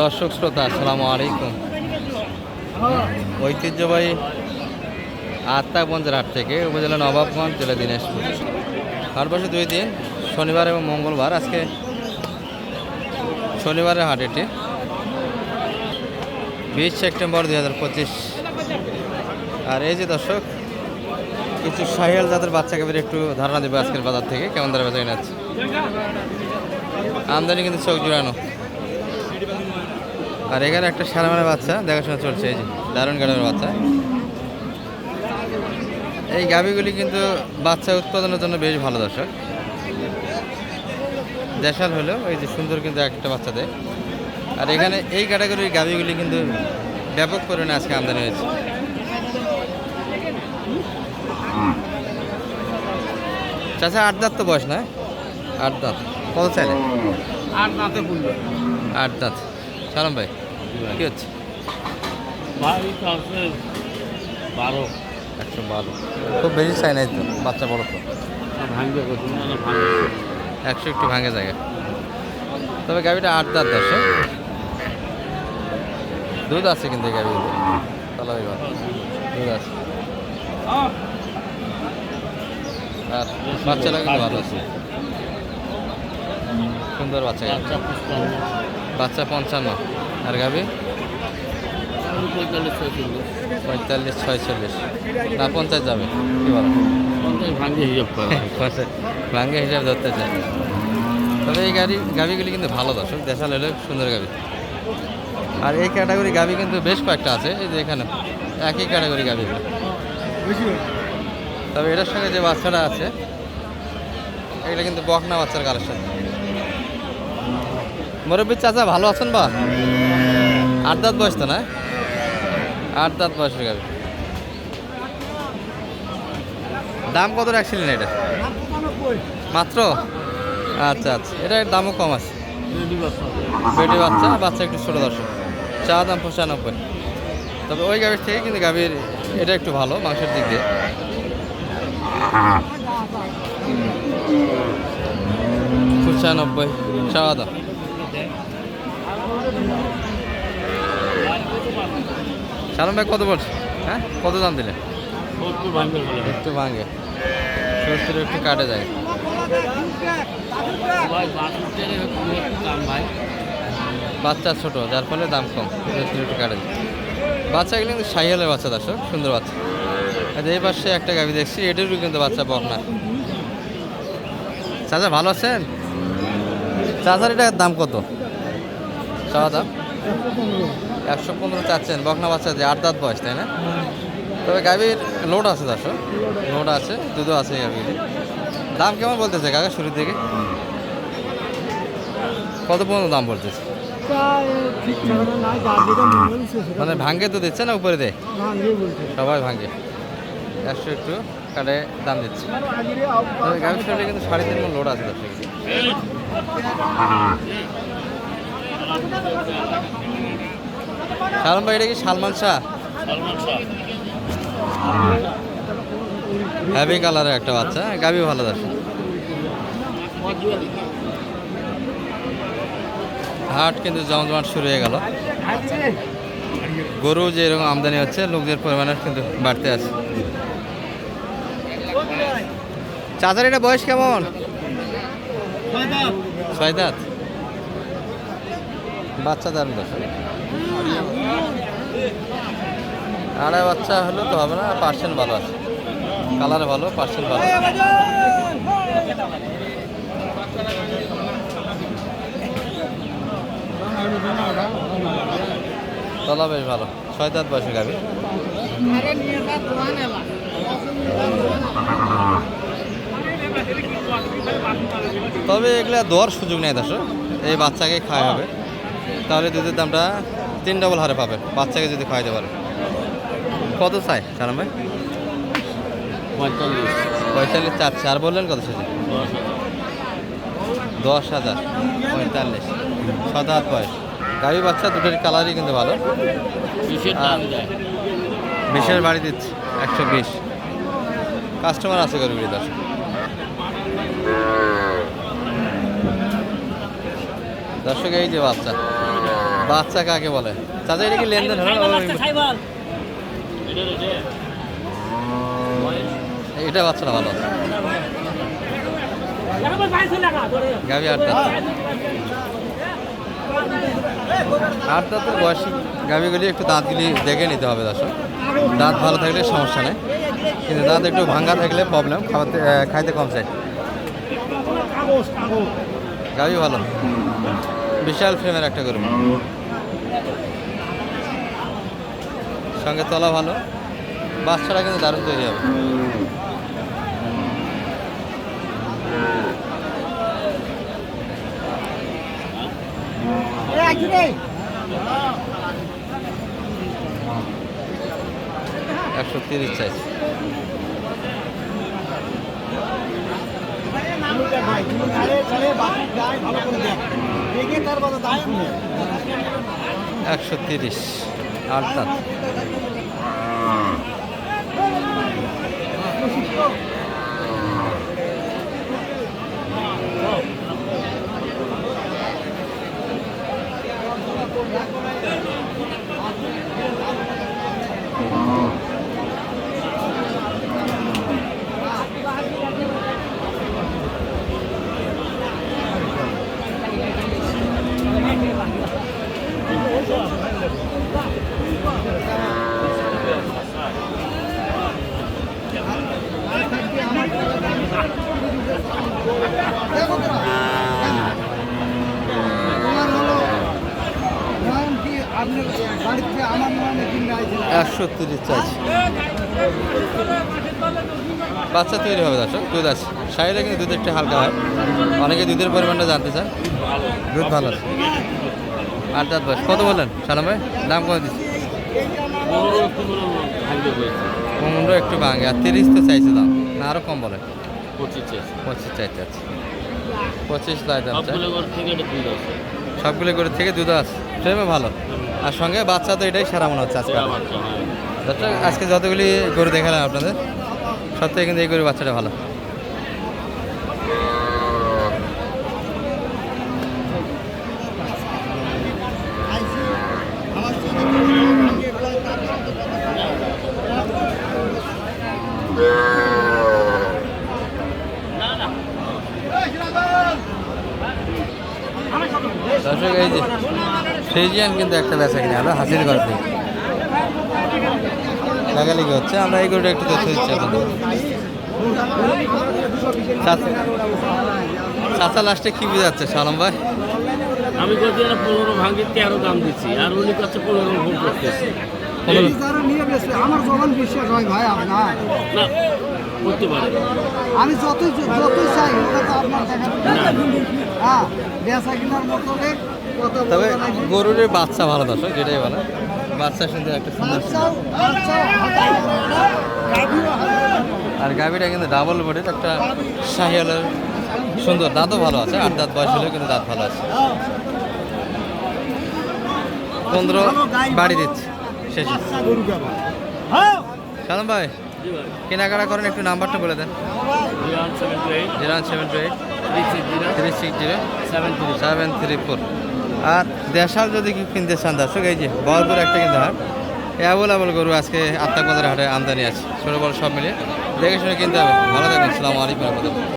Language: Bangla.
দর্শক শ্রোতা, আসসালামু আলাইকুম। ঐতিহ্যবাহী আত্মাগঞ্জের হাট থেকে উপজেলা নবাবগঞ্জ, জেলা দিনাজপুর। বসে দুই দিন, শনিবার এবং মঙ্গলবার, আজকে শনিবারের হাট এটি। বিশ সেপ্টেম্বর দুই হাজার পঁচিশ। আর এই যে দর্শক, কিছু সাহিয়াল জাতের বাচ্চাকে বের একটু ধারণা দেবে আজকের বাজার থেকে, কেমন বেচা কিনা আছে আমদানি কিন্তু চোখ জুড়ানো। আর এখানে একটা সারামানের বাচ্চা দেখাশোনা চলছে এই যে দারুণ গাড়ির বাচ্চা। এই গাভিগুলি কিন্তু বাচ্চা উৎপাদনের জন্য বেশ ভালো দর্শক। দেশাল হলেও এই যে সুন্দর কিন্তু একটা বাচ্চা দেয়। আর এখানে এই ক্যাটাগরির গাভিগুলি কিন্তু ব্যাপক পরিমাণে আজকে আমদানি হয়েছে। চাচা আট দাঁত তো বয়স না? আট দাঁত। কত চাইলে? নাতে পড়ল আট দাঁত। সালাম ভাই। কি হচ্ছে? বারো। একশো বারো। খুব বেশি চাই নাই তো বাচ্চা বড় তো। একশো একটু ভাঙে জায়গা। তবে গাভিটা আট দাঁত দশে দুধ আছে কিন্তু গাভিতে তাহলে দুধ আছে। আর বাচ্চাটা কিন্তু ভালো আছে। সুন্দর বাচ্চা। বাচ্চা পঞ্চান্ন। আর গাভি পঁয়তাল্লিশ ছয়চল্লিশ। পঁয়তাল্লিশ ছয়চল্লিশ। না পঞ্চাশ যাবে। কি বলো? পঞ্চাশ ভাঙে হিসাব করা। পঞ্চাশ ভাঙ্গে হিসাবে ধরতে চাই। তবে এই গাড়ি গাভিগুলি কিন্তু ভালো দর্শক। দেশাল হলে সুন্দর গাবি। আর এই ক্যাটাগরি গাভি কিন্তু বেশ কয়েকটা আছে। এই যে এখানে একই ক্যাটাগরি গাভি তবে এটার সঙ্গে যে বাচ্চাটা আছে এটা কিন্তু বকনা বাচ্চার কালেকশন মুরব্বী চাচা ভালো আছেন বা? আট দাঁত বয়স তো না? আট দাঁত বয়সের গাভি দাম কত রাখছিলেন এটা? মাত্র? আচ্ছা আচ্ছা। এটার দামও কম আছে। বেটি বাচ্চা বাচ্চা একটু ছোটো দর্শক। চা দাম পঁচানব্বই। তবে ওই গাভীর থেকে কিন্তু গাভীর এটা একটু ভালো, মাংসের দিক দিয়ে। পঁচানব্বই। চা দাম। সালাম ভাই কত বলছে হ্যাঁ? কত দাম দিলে একটু ভাঙে। সত্তর একটু কাটে যায়। বাচ্চা ছোট যার ফলে দাম কম। সত্তর একটু কাটে যায়। বাচ্চাগুলো কিন্তু সাইয়ালের বাচ্চা দর্শক সুন্দর বাচ্চা। আর এই পাশে একটা গাভি দেখছি এটারও কিন্তু বাচ্চা বকনা। চাচা ভালো আছেন? চাচার এটার দাম কত? চাওয়া দাম? একশো পনেরো চাচ্ছেন, বকনা বাচ্চা যে আট দাঁত বয়স, তাই না? তবে গাভীর লোড আছে দর্শক লোড আছে, দুধও আছে গাভীর। দাম কেমন বলতেছে কাকা শুরুর দিকে? কত পর্যন্ত দাম বলতেছে? মানে ভাঙ্গে তো দিচ্ছে না উপরে দেয় সবাই ভাঙ্গে। একশো একটু কাটে দাম দিচ্ছে। গাভীর শরীরে কিন্তু সাড়ে তিন মণ লোড আছে দর্শক সালমান ভাই এটা কি সালমান শাহ? সালমান শাহ। হ্যাভি কালারের একটা বাচ্চা গাভি ভালো দর্শক। হাট কিন্তু জমজমাট শুরু হয়ে গেল। গরু যে এরকম আমদানি হচ্ছে লোকদের পরিমাণে কিন্তু বাড়তে আছে। চাচার এটা বয়স কেমন? ছয় দাঁত। বাচ্চা দারুণ দর্শক। আড়াই বাচ্চা হলেও তো হবে না পার্সেন্ট ভালো আছে। কালার ভালো পার্সেন্ট ভালো। তলা বেশ ভালো, ছয় দাঁত বয়সে গাবি তবে এগুলা দেওয়ার সুযোগ নেই দর্শক, এই বাচ্চাকে খাওয়া হবে। তাহলে দুধের দামটা তিন ডবল হারে পাবে বাচ্চাকে যদি খাওয়াইতে পারে কত চাই সালাম ভাই? পঁয়তাল্লিশ। পঁয়তাল্লিশ চারশে আর বললেন কত সেটা দশ হাজার। পঁয়তাল্লিশ। সাত হাত বয়স গাড়ি বাচ্চা দুটোর কালারই কিন্তু ভালো। বিশের বাড়ি দিচ্ছে একশো বিশ। কাস্টমার আছে গরিবের দশ দর্শক এই যে বাচ্চা। বাচ্চা কাকে বলে? চাচা এটা কি লেনদেন এটা বাচ্চাটা ভালো। গাভি আট দাঁত আট দাঁতের বয়সী গাভিগুলি একটু দাঁতগুলি দেখে নিতে হবে দর্শক। দাঁত ভালো থাকলে সমস্যা নেই। কিন্তু দাঁত একটু ভাঙ্গা থাকলে প্রবলেম খাওয়াতে খাইতে কম চাই। গাভি ভালো। বিশাল ফ্রেমের একটা গরু। সঙ্গে তলা ভালো। বাচ্চাটা কিন্তু দারুণ তৈরি হবে। একশো তিরিশ চাইছে একশো তিরিশ আট দাঁত একশো তিরিশ চাইছে। বাচ্চা তৈরি হবে দর্শক দুধ আছে। সাইডে কিন্তু দুধ একটু হালকা হয়। অনেকে দুধের পরিমাণটা জানতে চান। দুধ ভালো আছে। আট দাঁত বয়স। কত বললেন সালাম ভাই? দাম কত দিচ্ছি? পনেরো একটু ভাঙে। আর তিরিশ তো চাইছে দাম। না আরও কম বলে পঁচিশ চেয়েছে পঁচিশ চাইতে আছে। পঁচিশ লাই দাম সবগুলো গরুর থেকে দুধ আছে। ফ্রেমে ভালো। আর সঙ্গে বাচ্চা তো এটাই সারা মনে হচ্ছে আজকে। হ্যাঁ। আজকে যতগুলি গরু দেখালাম আপনাদের সব থেকে কিন্তু এই গরু বাচ্চাটা ভালো দর্শক এই যে ফ্রিজিয়ান কিন্তু একটা বেচা কিনে হলো হাসির থেকে লাগালিগি হচ্ছে আমরা এই গরুটা একটু তথ্য দিচ্ছি আপনাদের। চাচা- লাস্টে কি বুঝাচ্ছে সালাম ভাই? আমি কত পনেরো ভাঙে তেরো দাম দিচ্ছি আর উনি কাছে পনেরো ভোট করতেছি। পনেরো যারা নিয়ে গেছে আমার যখন বিশ্বাস হয় ভাই আপনার না। করতে পারে। আমি যতই যতই চাই ওটা তো আপনার দেখা হ্যাঁ বেচা কিনার মতো তবে গরুর বাচ্চা ভালো দর্শক যেটাই বলে। বাচ্চা সুন্দর একটা সুন্দর। আর গাভিটা কিন্তু ডাবল বডির একটা শাহিয়ালের সুন্দর দাঁতও ভালো আছে আট দাঁত বয়স হলেও কিন্তু দাঁত ভালো আছে। পনেরো বাড়ি দিচ্ছে শেষ। সালাম ভাই ভাই কেনাকাটা করেন একটু নাম্বারটা বলে দেন। Zero one seven two eight. Zero one seven two eight. Three six zero. Three six zero. Seven three seven three four. আর দেশাল যদি কিনতে চান দর্শক, এই যে বহরপুর একটা কিন্তু হাট। অ্যাভেলেবল গরু আজকে আত্মাকবাজার হাটে আমদানি আছে। ছোটো বড় সব মিলিয়ে দেখে শুনে কিনতে হবে। ভালো থাকবেন। সালামু আলাইকুম